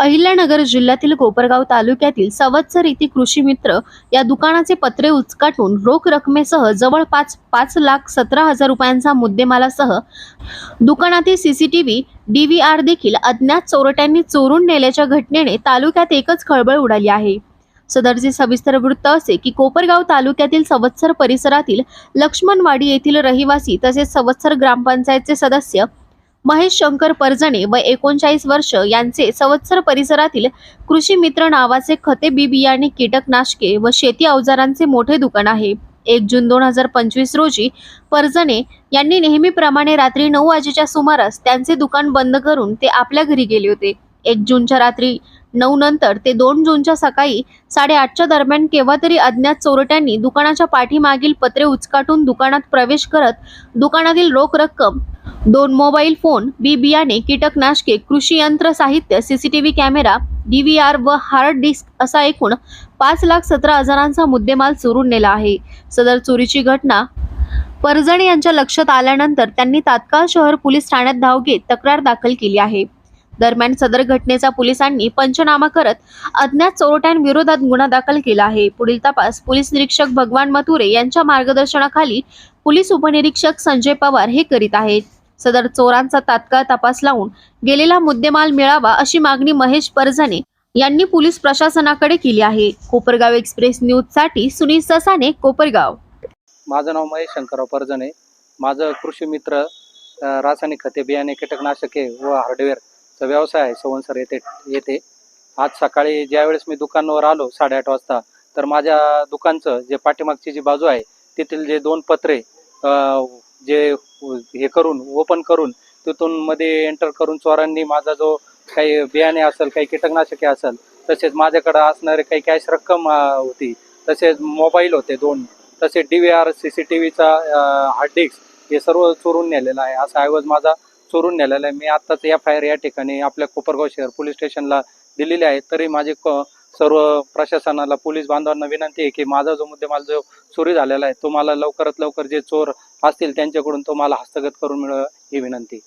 अहिल्यानगर जिल्ह्यातील कोपरगाव तालुक्यातील सवत्सर इथे कृषी मित्र या दुकानाचे पत्रे उचकाटून रोख रकमेसह जवळपास पाच लाख सतरा हजार रुपयांचा मुद्देमालासह दुकानातील सीसीटीव्ही डीव्हीआर देखील अज्ञात चोरट्यांनी चोरून नेल्याच्या घटनेने तालुक्यात एकच खळबळ उडाली आहे. सदरचे सविस्तर वृत्त असे की कोपरगाव तालुक्यातील सवत्सर परिसरातील लक्ष्मणवाडी येथील रहिवासी तसेच सवत्सर ग्रामपंचायतचे सदस्य महेश शंकर परजणे व एकोणचाळीस वर्ष यांचे संवत्सर परिसरातील कृषी मित्र नावाचे खते बी बियाणे कीटकनाशके व शेती अवजारांचे मोठे दुकान आहे. एक जून दोन हजार पंचवीस रोजी परजणे यांनी नेहमीप्रमाणे रात्री नऊ वाजेच्या सुमारास त्यांचे दुकान बंद करून ते आपल्या घरी गेले होते. एक जूनच्या रात्री नऊ नंतर ते दोन जूनच्या सकाळी साडेआठच्या दरम्यान केव्हा तरी अज्ञात चोरट्यांनी दुकानाच्या पाठीमागील पत्रे उचकाटून दुकानात प्रवेश करत दुकानातील रोख रक्कम दोन मोबाईल फोन बी बियाणे कीटकनाशके कृषी यंत्र साहित्य सीसीटीव्ही कॅमेरा डीव्हीआर व हार्ड डिस्क असा एकूण पाच लाख सतरा हजारांचा मुद्देमाल चोरून नेला आहे. सदर चोरीची घटना परजण यांच्या लक्षात आल्यानंतर त्यांनी तात्काळ शहर पोलीस ठाण्यात धाव घेत तक्रार दाखल केली आहे. दरम्यान सदर घटनेचा पोलिसांनी पंचनामा करत अज्ञात चोरट्यांविरोधात गुन्हा दाखल केला आहे. पुढील तपास पोलीस निरीक्षक भगवान मथुरे यांच्या मार्गदर्शनाखाली पोलीस उपनिरीक्षक संजय पवार हे करीत आहेत. सदर चोरांचा तात्काळ तपास लावून गेलेला मुद्देमाल मिळावा अशी मागणी महेश परझाने यांनी पोलीस प्रशासनाकडे केली आहे. कोपरगाव एक्सप्रेस न्यूजसाठी सुनील ससाने कोपरगाव. माझं नाव महेश शंकरराव परजणे. माझं कृषी मित्र अ, रासायनिक खते बियाणे कीटकनाशके व हार्डवेअरचा व्यवसाय आहे. संवत्सर येथे येथे आज सकाळी ज्यावेळेस मी दुकानावर आलो साडेआठ वाजता तर माझ्या दुकानचं जे पाठीमागची जी बाजू आहे तेथील जे दोन पत्रे अ, जे हे करून ओपन करून तिथून मध्ये एंटर करून चोरांनी माझा जो काही बियाणे असेल काही कीटकनाशके असेल तसेच माझ्याकडं असणारे काही कॅश रक्कम होती तसेच मोबाईल होते दोन तसेच D V R C C T व्हीचा hard disk हे सर्व चोरून नेलेलं आहे. असा ऐवज माझा चोरून नेलेला आहे. मी आत्ताच एफ आय आर या ठिकाणी आपल्या कोपरगाव शहर पोलीस स्टेशनला दिलेली आहे. तरी माझे क सर्व प्रशासनाला पोलीस बांधवांना विनंती आहे की माझा जो मुद्देमाल जो चोरी झालेला आहे तो मला लवकरात लवकर जे चोर असतील त्यांच्याकडून तो मला हस्तगत करून मिळवा ही विनंती.